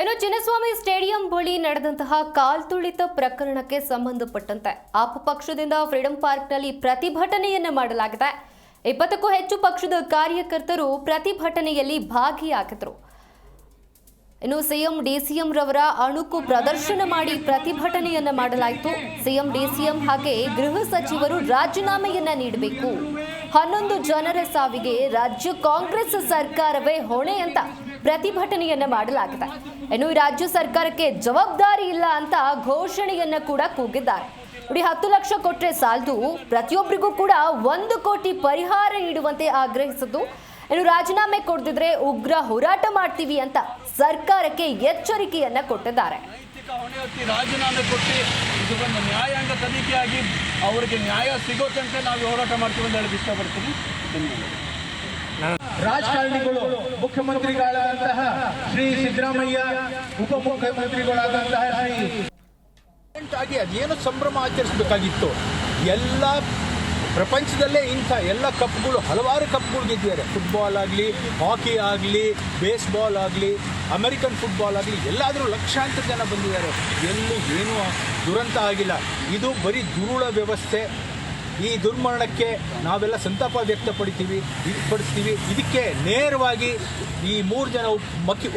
ಇನ್ನು ಚಿನ್ನಸ್ವಾಮಿ ಸ್ಟೇಡಿಯಂ ಬಳಿ ನಡೆದಂತಹ ಕಾಲ್ತುಳಿತ ಪ್ರಕರಣಕ್ಕೆ ಸಂಬಂಧಪಟ್ಟಂತೆ ಆಪ್ ಪಕ್ಷದಿಂದ ಫ್ರೀಡಂ ಪಾರ್ಕ್ನಲ್ಲಿ ಪ್ರತಿಭಟನೆಯನ್ನು ಮಾಡಲಾಗಿದೆ. ಇಪ್ಪತ್ತಕ್ಕೂ ಹೆಚ್ಚು ಪಕ್ಷದ ಕಾರ್ಯಕರ್ತರು ಪ್ರತಿಭಟನೆಯಲ್ಲಿ ಭಾಗಿಯಾಗಿದ್ರು. ಇನ್ನು ಸಿಎಂ ಡಿಸಿಎಂ ರವರ ಅಣುಕು ಪ್ರದರ್ಶನ ಮಾಡಿ ಪ್ರತಿಭಟನೆಯನ್ನ ಮಾಡಲಾಯಿತು. ಸಿಎಂ ಡಿಸಿಎಂ ಹಾಗೆ ಗೃಹ ಸಚಿವರು ರಾಜೀನಾಮೆಯನ್ನ ನೀಡಬೇಕು. ಹನ್ನೊಂದು ಜನರ ಸಾವಿಗೆ ರಾಜ್ಯ ಕಾಂಗ್ರೆಸ್ ಸರ್ಕಾರವೇ ಹೊಣೆ ಅಂತ ಪ್ರತಿಭಟನೆಯನ್ನ ಮಾಡಲಾಗಿದೆ. ಇನ್ನು ರಾಜ್ಯ ಸರ್ಕಾರಕ್ಕೆ ಜವಾಬ್ದಾರಿ ಇಲ್ಲ ಅಂತ ಘೋಷಣೆಯನ್ನ ಕೂಡ ಕೂಗಿದ್ದಾರೆ. ನೋಡಿ, ಹತ್ತು ಲಕ್ಷ ಕೊಟ್ಟರೆ ಸಾಲದು. ಪ್ರತಿಯೊಬ್ಬರಿಗೂ ಕೂಡ ಒಂದು ಕೋಟಿ ಪರಿಹಾರ ನೀಡುವಂತೆ ಆಗ್ರಹಿಸಿದ್ದು ಇನ್ನು ರಾಜೀನಾಮೆ ಕೊಡದಿದ್ರೆ ಉಗ್ರ ಹೋರಾಟ ಮಾಡ್ತೀವಿ ಅಂತ ಸರ್ಕಾರಕ್ಕೆ ಎಚ್ಚರಿಕೆಯನ್ನ ಕೊಟ್ಟಿದ್ದಾರೆ. ನೈತಿಕ ಹೊಣೆ ಹೊತ್ತಿ ರಾಜೀನಾಮೆ ಕೊಟ್ಟು ಇದು ಒಂದು ನ್ಯಾಯಾಂಗ ತನಿಖೆಯಾಗಿ ಅವರಿಗೆ ನ್ಯಾಯ ಸಿಗೋ ತನಕ ನಾವು ಹೋರಾಟ ಮಾಡ್ತೀವಿ ಅಂತ ಹೇಳಿ ಇಷ್ಟಪಡ್ತೀನಿ. ರಾಜಕಾರಣಿಗಳು ಮುಖ್ಯಮಂತ್ರಿಗಳಾದಂತಹ ಶ್ರೀ ಸಿದ್ದರಾಮಯ್ಯ ಉಪಮುಖ್ಯಮಂತ್ರಿಗಳಾದಂತಹ ಶ್ರೀ ಆಗಿ ಅದೇನು ಸಂಭ್ರಮ ಆಚರಿಸಬೇಕಾಗಿತ್ತು? ಎಲ್ಲ ಪ್ರಪಂಚದಲ್ಲೇ ಇಂಥ ಎಲ್ಲ ಕಪ್ಗಳು, ಹಲವಾರು ಕಪ್ಗಳು ಗೆದ್ದಿದ್ದಾರೆ. ಫುಟ್ಬಾಲ್ ಆಗಲಿ ಹಾಕಿ ಆಗಲಿ ಬೇಸ್ಬಾಲ್ ಆಗಲಿ ಅಮೆರಿಕನ್ ಫುಟ್ಬಾಲ್ ಆಗಲಿ, ಎಲ್ಲಾದರೂ ಲಕ್ಷಾಂತರ ಜನ ಬಂದಿದ್ದಾರೆ. ಎಲ್ಲೂ ಏನೂ ದುರಂತ ಆಗಿಲ್ಲ. ಇದು ಬರೀ ದುರುಳ ವ್ಯವಸ್ಥೆ. ಈ ದುರ್ಮರಣಕ್ಕೆ ನಾವೆಲ್ಲ ಸಂತಾಪ ವ್ಯಕ್ತಪಡಿತೀವಿ ಪಡಿಸ್ತೀವಿ ಇದಕ್ಕೆ ನೇರವಾಗಿ ಈ ಮೂರು ಜನ ಮಕ್ಕಿ